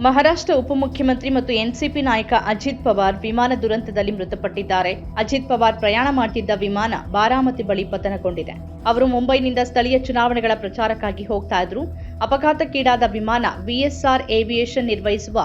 ಮಹಾರಾಷ್ಟ್ರ ಉಪಮುಖ್ಯಮಂತ್ರಿ ಮತ್ತು ಎನ್ಸಿಪಿ ನಾಯಕ ಅಜಿತ್ ಪವಾರ್ ವಿಮಾನ ದುರಂತದಲ್ಲಿ ಮೃತಪಟ್ಟಿದ್ದಾರೆ. ಅಜಿತ್ ಪವಾರ್ ಪ್ರಯಾಣ ಮಾಡುತ್ತಿದ್ದ ವಿಮಾನ ಬಾರಾಮತಿ ಬಳಿ ಪತನಗೊಂಡಿದೆ. ಅವರು ಮುಂಬೈನಿಂದ ಸ್ಥಳೀಯ ಚುನಾವಣೆಗಳ ಪ್ರಚಾರಕ್ಕಾಗಿ ಹೋಗ್ತಾ ಇದ್ರು. ಅಪಘಾತಕ್ಕೀಡಾದ ವಿಮಾನ ವಿಎಸ್ಆರ್ ಏವಿಯೇಷನ್ ನಿರ್ವಹಿಸುವ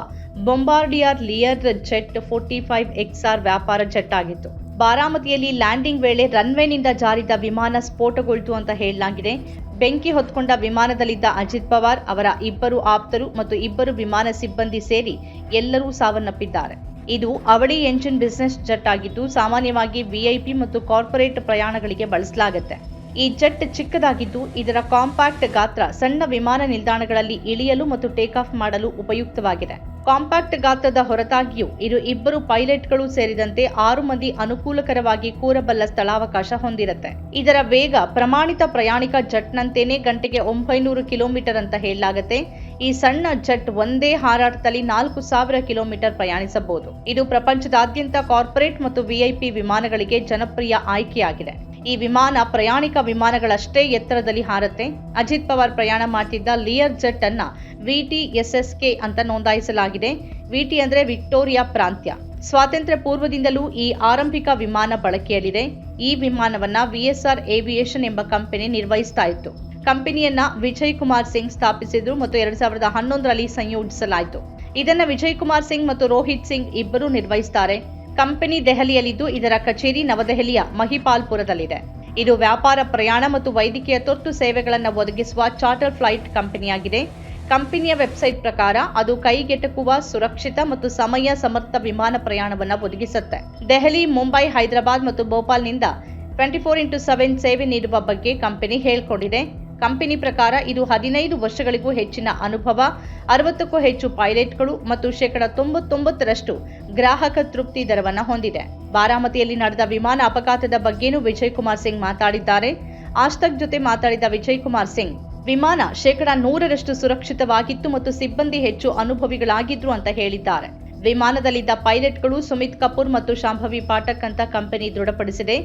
Bombardier Learjet forty five XR ವ್ಯಾಪಾರ ಜೆಟ್ ಆಗಿತ್ತು. ಬಾರಾಮತಿಯಲ್ಲಿ ಲ್ಯಾಂಡಿಂಗ್ ವೇಳೆ ರನ್ವೇನಿಂದ ಜಾರಿದ ವಿಮಾನ ಸ್ಫೋಟಗೊಳ್ತು ಅಂತ ಹೇಳಲಾಗಿದೆ. ಬೆಂಕಿ ಹೊತ್ಕೊಂಡ ವಿಮಾನದಲ್ಲಿದ್ದ ಅಜಿತ್ ಪವಾರ್, ಅವರ ಇಬ್ಬರು ಆಪ್ತರು ಮತ್ತು ಇಬ್ಬರು ವಿಮಾನ ಸಿಬ್ಬಂದಿ ಸೇರಿ ಎಲ್ಲರೂ ಸಾವನ್ನಪ್ಪಿದ್ದಾರೆ. ಇದು ಅವಳಿ ಎಂಜಿನ್ ಬಿಸಿನೆಸ್ ಜೆಟ್ ಆಗಿದ್ದು ಸಾಮಾನ್ಯವಾಗಿ ವಿಐಪಿ ಮತ್ತು ಕಾರ್ಪೊರೇಟ್ ಪ್ರಯಾಣಗಳಿಗೆ ಬಳಸಲಾಗುತ್ತೆ. ಈ ಜೆಟ್ ಚಿಕ್ಕದಾಗಿದ್ದು, ಇದರ ಕಾಂಪ್ಯಾಕ್ಟ್ ಗಾತ್ರ ಸಣ್ಣ ವಿಮಾನ ನಿಲ್ದಾಣಗಳಲ್ಲಿ ಇಳಿಯಲು ಮತ್ತು ಟೇಕ್ ಆಫ್ ಮಾಡಲು ಉಪಯುಕ್ತವಾಗಿದೆ. ಕಾಂಪ್ಯಾಕ್ಟ್ ಗಾತ್ರದ ಹೊರತಾಗಿಯೂ ಇದು ಇಬ್ಬರು ಪೈಲಟ್ಗಳು ಸೇರಿದಂತೆ ಆರು ಮಂದಿ ಅನುಕೂಲಕರವಾಗಿ ಕೂರಬಲ್ಲ ಸ್ಥಳಾವಕಾಶ ಹೊಂದಿರುತ್ತೆ. ಇದರ ವೇಗ ಪ್ರಮಾಣಿತ ಪ್ರಯಾಣಿಕ ಜಟ್ನಂತೆಯೇ ಗಂಟೆಗೆ ಒಂಬೈನೂರು ಕಿಲೋಮೀಟರ್ ಅಂತ ಹೇಳಲಾಗುತ್ತೆ. ಈ ಸಣ್ಣ ಜೆಟ್ ಒಂದೇ ಹಾರಾಟದಲ್ಲಿ ನಾಲ್ಕು ಸಾವಿರ ಕಿಲೋಮೀಟರ್ ಪ್ರಯಾಣಿಸಬಹುದು. ಇದು ಪ್ರಪಂಚದಾದ್ಯಂತ ಕಾರ್ಪೊರೇಟ್ ಮತ್ತು ವಿಐಪಿ ವಿಮಾನಗಳಿಗೆ ಜನಪ್ರಿಯ ಆಯ್ಕೆಯಾಗಿದೆ. ಈ ವಿಮಾನ ಪ್ರಯಾಣಿಕ ವಿಮಾನಗಳಷ್ಟೇ ಎತ್ತರದಲ್ಲಿ ಹಾರುತ್ತೆ. ಅಜಿತ್ ಪವಾರ್ ಪ್ರಯಾಣ ಮಾಡ್ತಿದ್ದ ಲಿಯರ್ ಜೆಟ್ ಅನ್ನ ವಿಟಿಎಸ್ಎಸ್ಕೆ ಅಂತ ನೋಂದಾಯಿಸಲಾಗಿದೆ. ವಿಟಿ ಅಂದ್ರೆ ವಿಕ್ಟೋರಿಯಾ ಪ್ರಾಂತ್ಯ. ಸ್ವಾತಂತ್ರ್ಯ ಪೂರ್ವದಿಂದಲೂ ಈ ಆರಂಭಿಕ ವಿಮಾನ ಬಳಕೆಯಲ್ಲಿದೆ. ಈ ವಿಮಾನವನ್ನ ವಿಎಸ್ಆರ್ ಏವಿಯೇಷನ್ ಎಂಬ ಕಂಪನಿ ನಿರ್ವಹಿಸ್ತಾ ಇತ್ತು. ಕಂಪನಿಯನ್ನ ವಿಜಯ್ ಕುಮಾರ್ ಸಿಂಗ್ ಸ್ಥಾಪಿಸಿದ್ರು ಮತ್ತು ಎರಡ್ ಸಾವಿರದ ಹನ್ನೊಂದರಲ್ಲಿ ಸಂಯೋಜಿಸಲಾಯಿತು. ಇದನ್ನ ವಿಜಯ್ ಕುಮಾರ್ ಸಿಂಗ್ ಮತ್ತು ರೋಹಿತ್ ಸಿಂಗ್ ಇಬ್ಬರು ನಿರ್ವಹಿಸುತ್ತಾರೆ ಕಂಪನಿ ದೆಹಲಿಯಲ್ಲಿದ್ದು ಇದರ ಕಚೇರಿ ನವದೆಹಲಿಯ ಮಹಿಪಾಲ್ಪುರದಲ್ಲಿದೆ. ಇದು ವ್ಯಾಪಾರ ಪ್ರಯಾಣ ಮತ್ತು ವೈದ್ಯಕೀಯ ತುರ್ತು ಸೇವೆಗಳನ್ನು ಒದಗಿಸುವ ಚಾರ್ಟರ್ ಫ್ಲೈಟ್ ಕಂಪನಿಯಾಗಿದೆ. ಕಂಪನಿಯ ವೆಬ್ಸೈಟ್ ಪ್ರಕಾರ ಅದು ಕೈಗೆಟಕುವ ಸುರಕ್ಷಿತ ಮತ್ತು ಸಮಯ ಸಮರ್ಥ ವಿಮಾನ ಪ್ರಯಾಣವನ್ನು ಒದಗಿಸುತ್ತೆ. ದೆಹಲಿ, ಮುಂಬೈ, ಹೈದರಾಬಾದ್ ಮತ್ತು ಭೋಪಾಲ್ನಿಂದ ಟ್ವೆಂಟಿ ಫೋರ್ ಇಂಟು ಸೆವೆನ್ ಸೇವೆ ನೀಡುವ ಬಗ್ಗೆ ಕಂಪನಿ ಹೇಳಿಕೊಂಡಿದೆ. ಕಂಪನಿ ಪ್ರಕಾರ ಇದು ಹದಿನೈದು ವರ್ಷಗಳಿಗೂ ಹೆಚ್ಚಿನ ಅನುಭವ, ಅರವತ್ತಕ್ಕೂ ಹೆಚ್ಚು ಪೈಲಟ್ಗಳು ಮತ್ತು ಶೇಕಡ ತೊಂಬತ್ತೊಂಬತ್ತರಷ್ಟು ಗ್ರಾಹಕ ತೃಪ್ತಿ ದರವನ್ನು ಹೊಂದಿದೆ. ಬಾರಾಮತಿಯಲ್ಲಿ ನಡೆದ ವಿಮಾನ ಅಪಘಾತದ ಬಗ್ಗೆನೂ ವಿಜಯ್ ಕುಮಾರ್ ಸಿಂಗ್ ಮಾತಾಡಿದ್ದಾರೆ. ಆಸ್ತಕ್ ಜೊತೆ ಮಾತಾಡಿದ ವಿಜಯ್ ಕುಮಾರ್ ಸಿಂಗ್, ವಿಮಾನ ಶೇಕಡ ನೂರರಷ್ಟು ಸುರಕ್ಷಿತವಾಗಿತ್ತು ಮತ್ತು ಸಿಬ್ಬಂದಿ ಹೆಚ್ಚು ಅನುಭವಿಗಳಾಗಿದ್ರು ಅಂತ ಹೇಳಿದ್ದಾರೆ. ವಿಮಾನದಲ್ಲಿದ್ದ ಪೈಲಟ್ಗಳು ಸುಮಿತ್ ಕಪೂರ್ ಮತ್ತು ಶಾಂಭವಿ ಪಾಠಕ್ ಅಂತ ಕಂಪನಿ ದೃಢಪಡಿಸಿದೆ.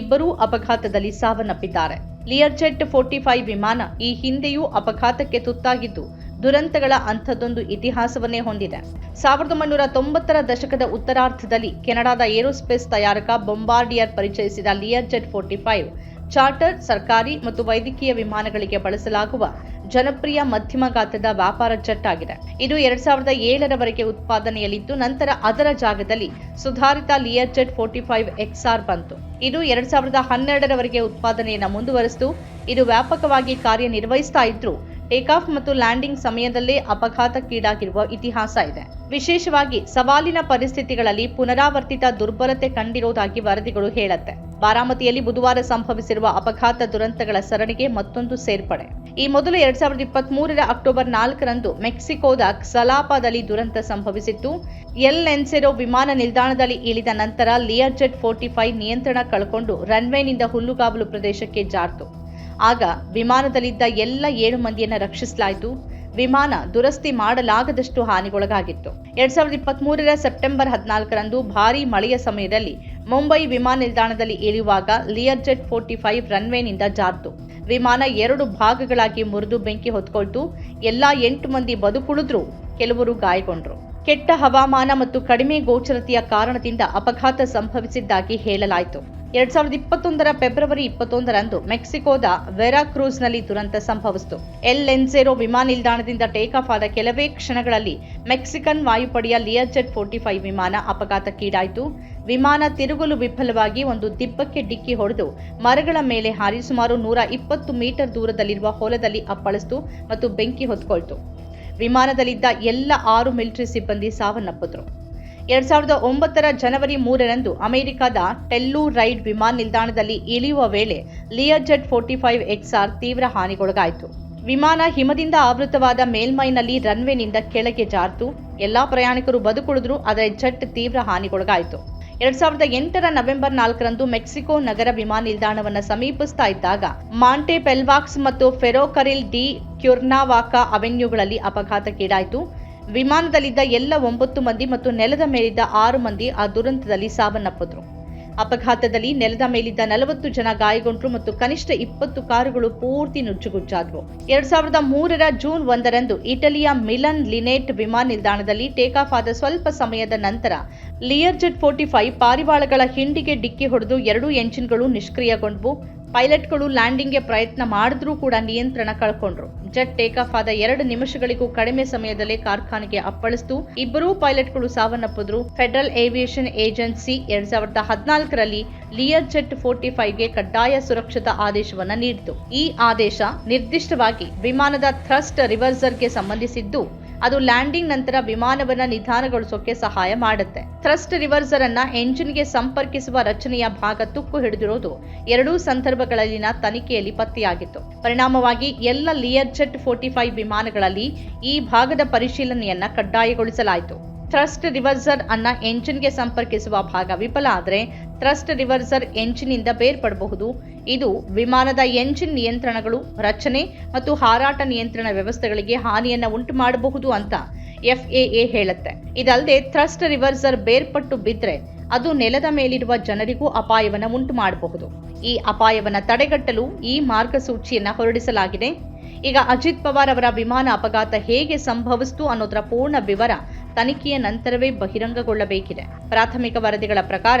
ಇಬ್ಬರೂ ಅಪಘಾತದಲ್ಲಿ ಸಾವನ್ನಪ್ಪಿದ್ದಾರೆ. ಲಿಯರ್ಜೆಟ್ ಫೋರ್ಟಿ ಫೈವ್ ವಿಮಾನ ಈ ಹಿಂದೆಯೂ ಅಪಘಾತಕ್ಕೆ ತುತ್ತಾಗಿದ್ದು, ದುರಂತಗಳ ಅಂಥದ್ದೊಂದು ಇತಿಹಾಸವನ್ನೇ ಹೊಂದಿದೆ. ಸಾವಿರದ ಒಂಬೈನೂರ ತೊಂಬತ್ತರ ದಶಕದ ಉತ್ತರಾರ್ಧದಲ್ಲಿ ಕೆನಡಾದ ಏರೋಸ್ಪೇಸ್ ತಯಾರಕ ಬೊಂಬಾರ್ಡಿಯರ್ ಪರಿಚಯಿಸಿದ ಲಿಯರ್ಜೆಟ್ ಫೋರ್ಟಿ ಫೈವ್ ಚಾರ್ಟರ್, ಸರ್ಕಾರಿ ಮತ್ತು ವೈದ್ಯಕೀಯ ವಿಮಾನಗಳಿಗೆ ಬಳಸಲಾಗುವ ಜನಪ್ರಿಯ ಮಧ್ಯಮ ಗಾತ್ರದ ವ್ಯಾಪಾರ ಜೆಟ್ ಆಗಿದೆ ಇದು ಎರಡ್ ಸಾವಿರದ ಏಳರವರೆಗೆ ಉತ್ಪಾದನೆಯಲ್ಲಿದ್ದು, ನಂತರ ಅದರ ಜಾಗದಲ್ಲಿ ಸುಧಾರಿತ Learjet forty five XR ಬಂತು. ಇದು ಎರಡ್ ಸಾವಿರದ ಹನ್ನೆರಡರವರೆಗೆ ಉತ್ಪಾದನೆಯನ್ನು ಮುಂದುವರೆಸಿತು. ಇದು ವ್ಯಾಪಕವಾಗಿ ಕಾರ್ಯನಿರ್ವಹಿಸ್ತಾ ಇದ್ರು ಟೇಕ್ ಆಫ್ ಮತ್ತು ಲ್ಯಾಂಡಿಂಗ್ ಸಮಯದಲ್ಲೇ ಅಪಘಾತಕ್ಕೀಡಾಗಿರುವ ಇತಿಹಾಸ ಇದೆ. ವಿಶೇಷವಾಗಿ, ಸವಾಲಿನ ಪರಿಸ್ಥಿತಿಗಳಲ್ಲಿ ಪುನರಾವರ್ತಿತ ದುರ್ಬಲತೆ ಕಂಡಿರುವುದಾಗಿ ವರದಿಗಳು ಹೇಳುತ್ತೆ. ಬಾರಾಮತಿಯಲ್ಲಿ ಬುಧವಾರ ಸಂಭವಿಸಿರುವ ಅಪಘಾತ ದುರಂತಗಳ ಸರಣಿಗೆ ಮತ್ತೊಂದು ಸೇರ್ಪಡೆ. ಈ ಮೊದಲು ಎರಡ್ ಸಾವಿರದ ಇಪ್ಪತ್ತ್ ಮೂರರ ಅಕ್ಟೋಬರ್ ನಾಲ್ಕರಂದು ಮೆಕ್ಸಿಕೋದ ಸಲಾಪಾದಲ್ಲಿ ದುರಂತ ಸಂಭವಿಸಿತ್ತು. ಎಲ್ ಎನ್ಸೆರೋ ವಿಮಾನ ನಿಲ್ದಾಣದಲ್ಲಿ ಇಳಿದ ನಂತರ ಲಿಯರ್ಜೆಟ್ ಫೋರ್ಟಿ ಫೈವ್ ನಿಯಂತ್ರಣ ಕಳ್ಕೊಂಡು ರನ್ವೇನಿಂದ ಹುಲ್ಲುಗಾವಲು ಪ್ರದೇಶಕ್ಕೆ ಜಾರ್ತು. ಆಗ ವಿಮಾನದಲ್ಲಿದ್ದ ಎಲ್ಲ ಏಳು ಮಂದಿಯನ್ನು ರಕ್ಷಿಸಲಾಯಿತು. ವಿಮಾನ ದುರಸ್ತಿ ಮಾಡಲಾಗದಷ್ಟು ಹಾನಿಗೊಳಗಾಗಿತ್ತು. ಎರಡ್ ಸಾವಿರದ ಇಪ್ಪತ್ತ್ ಮೂರರ ಸೆಪ್ಟೆಂಬರ್ ಹದಿನಾಲ್ಕರಂದು ಭಾರೀ ಮಳೆಯ ಸಮಯದಲ್ಲಿ ಮುಂಬೈ ವಿಮಾನ ನಿಲ್ದಾಣದಲ್ಲಿ ಇಳಿಯುವಾಗ ಲಿಯರ್ ಜೆಟ್ ಫೋರ್ಟಿ ಫೈವ್ ರನ್ವೇನಿಂದ ಜಾರ್ತು ವಿಮಾನ ಎರಡು ಭಾಗಗಳಾಗಿ ಮುರಿದು ಬೆಂಕಿ ಹೊತ್ಕೊಳ್ತು. ಎಲ್ಲಾ ಎಂಟು ಮಂದಿ ಬದುಕುಳಿದ್ರು. ಕೆಲವರು ಗಾಯಗೊಂಡ್ರು. ಕೆಟ್ಟ ಹವಾಮಾನ ಮತ್ತು ಕಡಿಮೆ ಗೋಚರತೆಯ ಕಾರಣದಿಂದ ಅಪಘಾತ ಸಂಭವಿಸಿದ್ದಾಗಿ ಹೇಳಲಾಯಿತು. ಎರಡ್ ಸಾವಿರದ ಇಪ್ಪತ್ತೊಂದರ ಫೆಬ್ರವರಿ ಇಪ್ಪತ್ತೊಂದರಂದು ಮೆಕ್ಸಿಕೋದ ವೆರಾಕ್ರೂಸ್ನಲ್ಲಿ ದುರಂತ ಸಂಭವಿಸಿತು. ಎಲ್ ಎನ್ಸೆರೋ ವಿಮಾನ ನಿಲ್ದಾಣದಿಂದ ಟೇಕ್ ಆಫ್ ಆದ ಕೆಲವೇ ಕ್ಷಣಗಳಲ್ಲಿ ಮೆಕ್ಸಿಕನ್ ವಾಯುಪಡೆಯ ಲಿಯರ್ ಜೆಟ್ ಫೋರ್ಟಿ ಫೈವ್ ವಿಮಾನ ಅಪಘಾತಕ್ಕೀಡಾಯಿತು. ವಿಮಾನ ತಿರುಗಲು ವಿಫಲವಾಗಿ ಒಂದು ದಿಬ್ಬಕ್ಕೆ ಡಿಕ್ಕಿ ಹೊಡೆದು ಮರಗಳ ಮೇಲೆ ಹಾರಿ ಸುಮಾರು ನೂರ ಇಪ್ಪತ್ತು ಮೀಟರ್ ದೂರದಲ್ಲಿರುವ ಹೊಲದಲ್ಲಿ ಅಪ್ಪಳಿಸಿತು ಮತ್ತು ಬೆಂಕಿ ಹೊತ್ಕೊಳ್ತು ವಿಮಾನದಲ್ಲಿದ್ದ ಎಲ್ಲ ಆರು ಮಿಲಿಟರಿ ಸಿಬ್ಬಂದಿ ಸಾವನ್ನಪ್ಪಿದ್ರು. ಎರಡ್ ಸಾವಿರದ ಒಂಬತ್ತರ ಜನವರಿ ಮೂರರಂದು ಅಮೆರಿಕದ ಟೆಲ್ಲು ರೈಡ್ ವಿಮಾನ ನಿಲ್ದಾಣದಲ್ಲಿ ಇಳಿಯುವ ವೇಳೆ Learjet forty five XR ತೀವ್ರ ಹಾನಿಗೊಳಗಾಯಿತು. ವಿಮಾನ ಹಿಮದಿಂದ ಆವೃತವಾದ ಮೇಲ್ಮೈನಲ್ಲಿ ರನ್ವೇನಿಂದ ಕೆಳಗೆ ಜಾರ್ತು. ಎಲ್ಲಾ ಪ್ರಯಾಣಿಕರು ಬದುಕುಳಿದ್ರು, ಆದರೆ ಜೆಟ್ ತೀವ್ರ ಹಾನಿಗೊಳಗಾಯಿತು. ಎರಡ್ ಸಾವಿರದ ಎಂಟರ ನವೆಂಬರ್ ನಾಲ್ಕರಂದು ಮೆಕ್ಸಿಕೋ ನಗರ ವಿಮಾನ ನಿಲ್ದಾಣವನ್ನು ಸಮೀಪಿಸ್ತಾ ಇದ್ದಾಗ ಮಾಂಟೆ ಪೆಲ್ವಾಕ್ಸ್ ಮತ್ತು ಫೆರೋಕರಿಲ್ ಡಿ ಕ್ಯುರ್ನಾವಾಕಾ ಅವೆನ್ಯೂಗಳಲ್ಲಿ ಅಪಘಾತಕ್ಕೀಡಾಯಿತು. ವಿಮಾನದಲ್ಲಿದ್ದ ಎಲ್ಲ ಒಂಬತ್ತು ಮಂದಿ ಮತ್ತು ನೆಲದ ಮೇಲಿದ್ದ ಆರು ಮಂದಿ ಆ ದುರಂತದಲ್ಲಿ ಸಾವನ್ನಪ್ಪಿದ್ರು. ಅಪಘಾತದಲ್ಲಿ ನೆಲದ ಮೇಲಿದ್ದ ನಲವತ್ತು ಜನ ಗಾಯಗೊಂಡರು ಮತ್ತು ಕನಿಷ್ಠ ಇಪ್ಪತ್ತು ಕಾರುಗಳು ಪೂರ್ತಿ ನುಚ್ಚುಗುಚ್ಚಾದವು. ಎರಡ್ ಸಾವಿರದ ಮೂರರ ಜೂನ್ ಒಂದರಂದು ಇಟಲಿಯ ಮಿಲನ್ ಲಿನೆಟ್ ವಿಮಾನ ನಿಲ್ದಾಣದಲ್ಲಿ ಟೇಕ್ ಆಫ್ ಆದ ಸ್ವಲ್ಪ ಸಮಯದ ನಂತರ ಲಿಯರ್ಜೆಟ್ ಫೋರ್ಟಿ ಫೈವ್ ಪಾರಿವಾಳಗಳ ಹಿಂಡಿಗೆ ಡಿಕ್ಕಿ ಹೊಡೆದು ಎರಡೂ ಎಂಜಿನ್ಗಳು ನಿಷ್ಕ್ರಿಯಗೊಂಡವು. ಪೈಲಟ್ಗಳು ಲ್ಯಾಂಡಿಂಗ್ಗೆ ಪ್ರಯತ್ನ ಮಾಡಿದ್ರೂ ಕೂಡ ನಿಯಂತ್ರಣ ಕಳ್ಕೊಂಡ್ರು. ಜೆಟ್ ಟೇಕ್ ಆಫ್ ಆದ ಎರಡು ನಿಮಿಷಗಳಿಗೂ ಕಡಿಮೆ ಸಮಯದಲ್ಲೇ ಕಾರ್ಖಾನೆಗೆ ಅಪ್ಪಳಿಸಿತು. ಇಬ್ಬರೂ ಪೈಲಟ್ಗಳು ಸಾವನ್ನಪ್ಪಿದ್ರು. ಫೆಡರಲ್ ಏವಿಯೇಷನ್ ಏಜೆನ್ಸಿ ಎರಡ್ ಸಾವಿರದ ಹದಿನಾಲ್ಕರಲ್ಲಿ ಲಿಯರ್ ಜೆಟ್ ಫೋರ್ಟಿ ಫೈವ್ಗೆ ಕಡ್ಡಾಯ ಸುರಕ್ಷತಾ ಆದೇಶವನ್ನ ನೀಡಿತು. ಈ ಆದೇಶ ನಿರ್ದಿಷ್ಟವಾಗಿ ವಿಮಾನದ ಥ್ರಸ್ಟ್ ರಿವರ್ಸರ್ಗೆ ಸಂಬಂಧಿಸಿದ್ದು ಅದು ಲ್ಯಾಂಡಿಂಗ್ ನಂತರ ವಿಮಾನವನ್ನ ನಿಧಾನಗೊಳಿಸೋಕೆ ಸಹಾಯ ಮಾಡುತ್ತೆ. ಥ್ರಸ್ಟ್ ರಿವರ್ಸರ್ ಅನ್ನ ಎಂಜಿನ್ಗೆ ಸಂಪರ್ಕಿಸುವ ರಚನೆಯ ಭಾಗ ತುಕ್ಕು ಹಿಡಿದಿರೋದು ಎರಡೂ ಸಂದರ್ಭಗಳಲ್ಲಿನ ತನಿಖೆಯಲ್ಲಿ ಪತ್ತೆಯಾಗಿತ್ತು. ಪರಿಣಾಮವಾಗಿ ಎಲ್ಲ ಲಿಯರ್ ಜೆಟ್ ಫೋರ್ಟಿ ಫೈವ್ ವಿಮಾನಗಳಲ್ಲಿ ಈ ಭಾಗದ ಪರಿಶೀಲನೆಯನ್ನ ಕಡ್ಡಾಯಗೊಳಿಸಲಾಯಿತು. ಥ್ರಸ್ಟ್ ರಿವರ್ಸರ್ ಅನ್ನ ಎಂಜಿನ್ಗೆ ಸಂಪರ್ಕಿಸುವ ಭಾಗ ವಿಫಲ ಆದರೆ ಥ್ರಸ್ಟ್ ರಿವರ್ಸರ್ ಎಂಜಿನ್ನಿಂದ ಬೇರ್ಪಡಬಹುದು. ಇದು ವಿಮಾನದ ಎಂಜಿನ್ ನಿಯಂತ್ರಣಗಳು ರಚನೆ ಮತ್ತು ಹಾರಾಟ ನಿಯಂತ್ರಣ ವ್ಯವಸ್ಥೆಗಳಿಗೆ ಹಾನಿಯನ್ನ ಉಂಟು ಮಾಡಬಹುದು ಅಂತ ಎಫ್ಎಎ ಹೇಳುತ್ತೆ. ಇದಲ್ಲದೆ ಥ್ರಸ್ಟ್ ರಿವರ್ಸರ್ ಬೇರ್ಪಟ್ಟು ಬಿದ್ದರೆ ಅದು ನೆಲದ ಮೇಲಿರುವ ಜನರಿಗೂ ಅಪಾಯವನ್ನ ಉಂಟು ಮಾಡಬಹುದು. ಈ ಅಪಾಯವನ್ನ ತಡೆಗಟ್ಟಲು ಈ ಮಾರ್ಗಸೂಚಿಯನ್ನು ಹೊರಡಿಸಲಾಗಿದೆ. ಈಗ ಅಜಿತ್ ಪವಾರ್ ಅವರ ವಿಮಾನ ಅಪಘಾತ ಹೇಗೆ ಸಂಭವಿಸಿತು ಅನ್ನೋದರ ಪೂರ್ಣ ವಿವರ ತನಿಖೆಯ ನಂತರವೇ ಬಹಿರಂಗಗೊಳ್ಳಬೇಕಿದೆ. ಪ್ರಾಥಮಿಕ ವರದಿಗಳ ಪ್ರಕಾರ